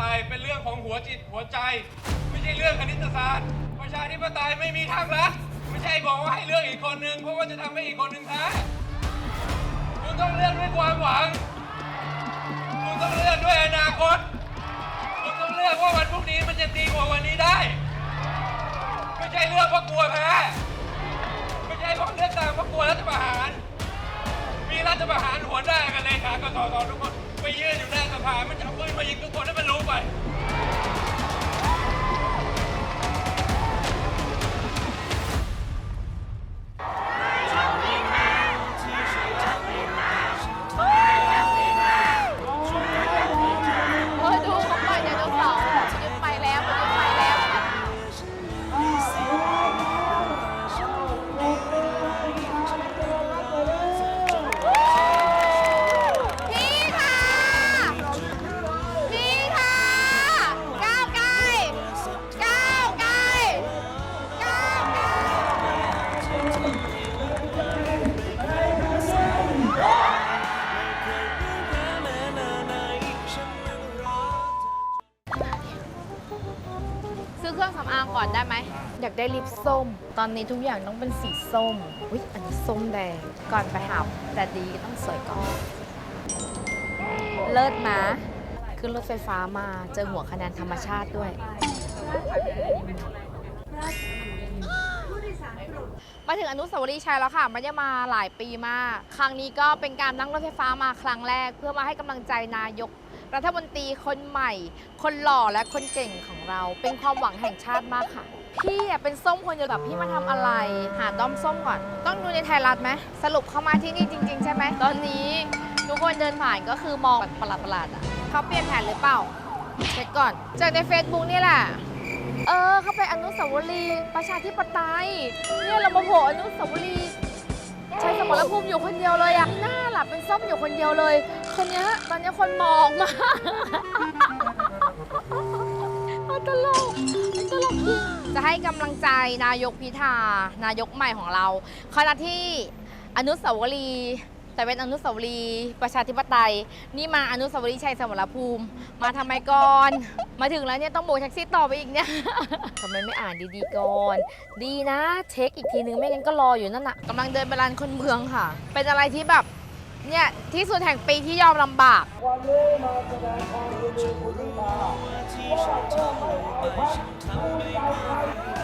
ตยเป็นเรื่องของหัวจิตหัวใจ ไม่ใช่เรื่องคณิตศาสตร์ ประชาธิปไตยไม่มีทางลัดไม่ใช่บอกว่าให้เลือกอีกคนนึงเพราะว่าจะทำให้อีกคนนึงแพ้คุณต้องเลือกด้วยความหวัง คุณต้องเลือกด้วยอนาคต คุณต้องเลือกว่าวันพรุ่งนี้มันจะดีกว่าวันนี้ได้ ไม่ใช่เลือกเพราะกลัวแพ้ ไม่ใช่เพราะเลือกตามเพราะกลัวรัฐประหาร มีรัฐประหารหัวหน้ากันเลยขากสททุกคน ไปยืนอยู่หน้าสภามันจะเอาปืนมายิงทุกคนให้มันรู้ไปำอางก่อนได้ไหม อยากได้ลิปส้ม ตอนนี้ทุกอย่างต้องเป็นสีส้ม อุ้ยอันนี้ส้มแดง ก่อนไปหาแต่ดีต้องสวยก่อน เลิศนะขึ้นรถไฟฟ้ามาเจอหัวคะแนนธรรมชาติด้วย มาถึงอนุสาวรีย์ชัยแล้วค่ะไม่ได้มาหลายปีมาก ครั้งนี้ก็เป็นการนั่งรถไฟฟ้ามาครั้งแรก เพื่อมาให้กำลังใจนายก รัฐมนตรีคนใหม่ คนหล่อและคนเก่งของเรา เป็นความหวังแห่งชาติมากค่ะ พี่อะเป็นส้มคนเดียวแบบพี่มาทำอะไร หาด้อมส้มก่อน ต้องดูในไทยรัฐไหมสรุปเข้ามาที่นี่จริง ๆ ใช่ไหมตอนนี้ ทุกคนเดินผ่านก็คือมองแบบประหลาดๆอะเขาเปลี่ยนแผนหรือเปล่าเช็คก่อนจากใน Facebook นี่แหละ เออ เข้าไปอนุสาวรีย์ประชาธิปไตย เนี่ยเรามาโผล่อนุสาวรีย์ ชัยสมรภูมิอยู่คนเดียวเลยอะหน้าหลับเป็นส้มอยู่คนเดียวเลย คนเนี้ยตอนเนี้ยคนมองมากเอาตลกตลกจริงจะให้กำลังใจนายกพิธา นายกใหม่ของเราขณะที่อนุสาวรีย์ แต่เป็นอนุสาวรีย์ประชาธิปไตย นี่มาอนุสาวรีย์ชัยสมรภูมิ มาทำไมก่อน มาถึงแล้วเนี่ยต้องโบกแท็กซี่ต่อไปอีกเนี่ย ทำไมไม่อ่านดีๆก่อน ดีนะเช็คอีกทีนึงไม่งั้นก็รออยู่นั่นน่ะกำลังเดินไปร้านคนเมืองค่ะ เป็นอะไรที่แบบเนี่ยที่สุดแห่งปีที่ยอมลำบากเ